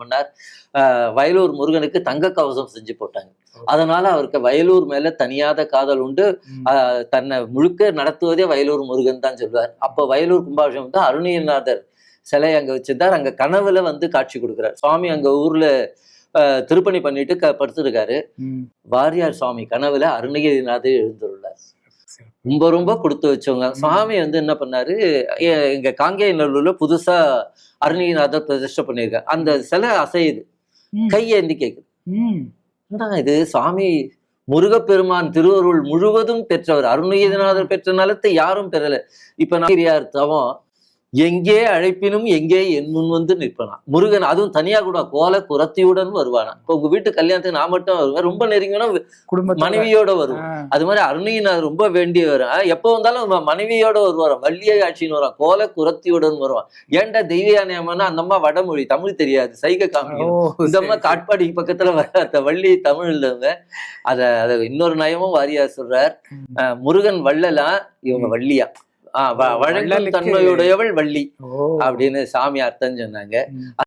பண்ணார். வயலூர் முருகனுக்கு தங்க கவசம் செஞ்சு போட்டாங்க. அதனால அவருக்கு வயலூர் மேல தனியாத காதல் உண்டு. தன்னை முழுக்க நடத்துவதே வயலூர் முருகன் தான் சொல்லுவார் அப்போ வயலூர் கும்பாபிஷேகம் தான் அருணகிரிநாதர் சிலை அங்க வச்சிருந்தார். அங்க கனவுல வந்து காட்சி கொடுக்குறார். சுவாமி அங்க ஊர்ல திருப்பணி பண்ணிட்டு க படுத்திருக்காரு. வாரியார் சுவாமி கனவுல அருணகிரிநாதர் எழுந்துள்ளார் சரி. ரொம்ப ரொம்ப கொடுத்து வச்சவங்க. சுவாமி வந்து என்ன பண்ணாரு? எங்க காங்கேய நல்லூர்ல புதுசா அருணகிரிநாதர் பிரதிஷ்டை பண்ணியிருக்காரு. அந்த சிலை அசையுது. கையேந்தி கேக்குது. ம். என்னடா இது? சுவாமி முருகப்பெருமான் திருவருள் முழுவதும் பெற்றவர். அருணகிரிநாதர் பெற்ற நலத்தை யாரும் பெறல. இப்ப நான் தவம். எங்கே அழைப்பினும் எங்கே என் முன் வந்து நிற்பனா? முருகன் அதுவும் தனியா கூட கோல குரத்தியுடன் வருவானா? இப்ப உங்க வீட்டு கல்யாணத்துக்கு நான் மட்டும் வருவேன். ரொம்ப நெருங்கினா குடும்பத்தோட. மனைவியோட வருவோம். ஆ. அது மாதிரி அருணகிரிநாதர் ரொம்ப வேண்டியவர். ஆ, எப்போ வந்தாலும் மனைவியோட வருவார்? வள்ளியை ஆட்சின்னு வருவான் கோல குரத்தியுடன் வருவான். ஏன்டா தெய்வயானியம்னா அந்த அம்மா வடமொழி தமிழ் தெரியாது சைகை காமிக்கும் இந்த அம்மா சரி. காட்பாடி பக்கத்துல வராத வள்ளி தமிழ் இல்லவங்க அத அத இன்னொரு நயமும் வாரியார் சொல்றார். முருகன் வள்ளலா இவங்க. வள்ளியா? வழங்கும் தன்மையுடையவள் வள்ளி. அப்படின்னு சாமி அர்த்தம் சொன்னாங்க.